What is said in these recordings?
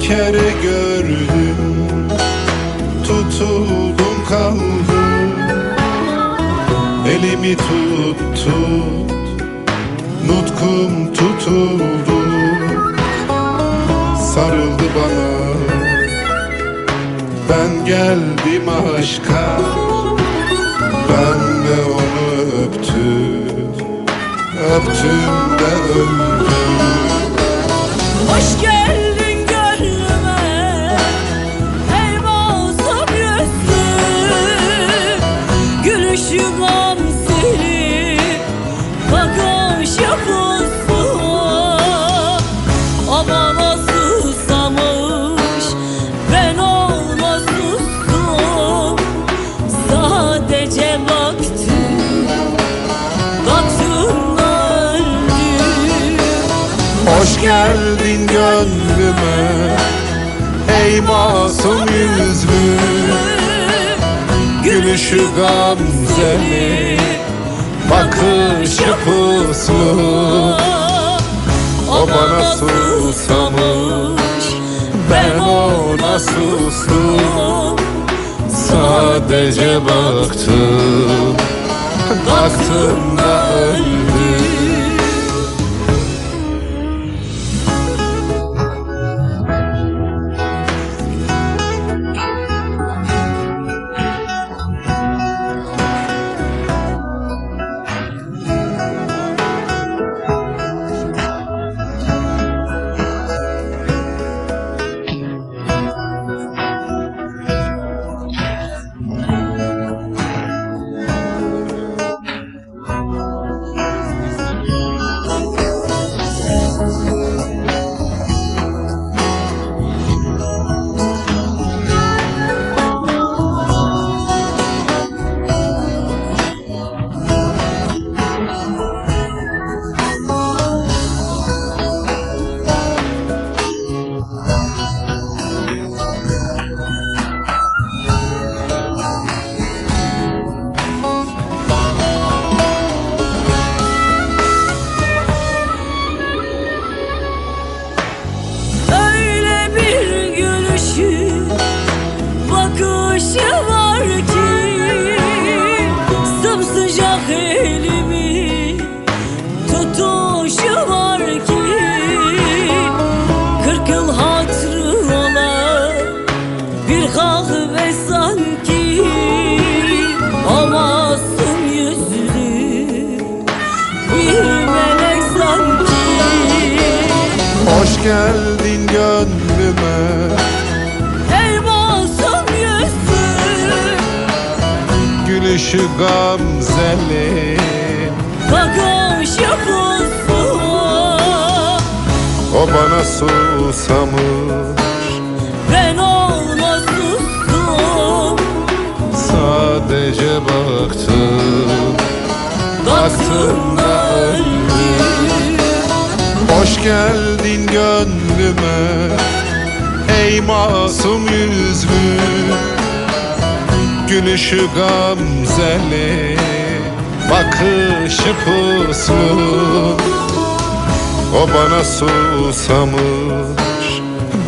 kere gördüm Tutuldum kaldım. Elimi tut tut Nutkum tutuldu. Sarıldı bana Ben geldim aşka. Ben de onu öptüm Öptüm de öldüm Geldin gönlüme Ey masum yüzlü. Gülüşü gamzeli Bakışı puslu O bana susamış Ben ona sustum. Sadece baktım Baktım da öldüm geldin gönlüme. Ey masum yüzlü. Gülüşü gamzeli. Bakış yapılsın O bana susamış. Ben ona sustum Sadece baktım. Baktım da geldin gönlüme Ey masum yüzlü. Gülüşü gamzeli Bakışı puslu. O bana susamış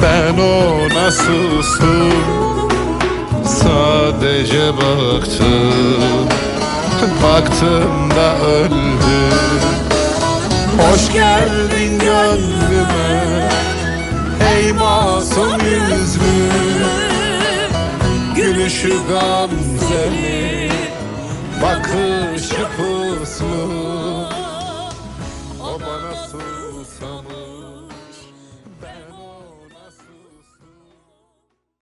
Ben ona sustum. Sadece baktım Baktım da öldüm Hoş geldin gönlüme. Ey masum yüzlü. Gülüşü gamzeli. Bakışı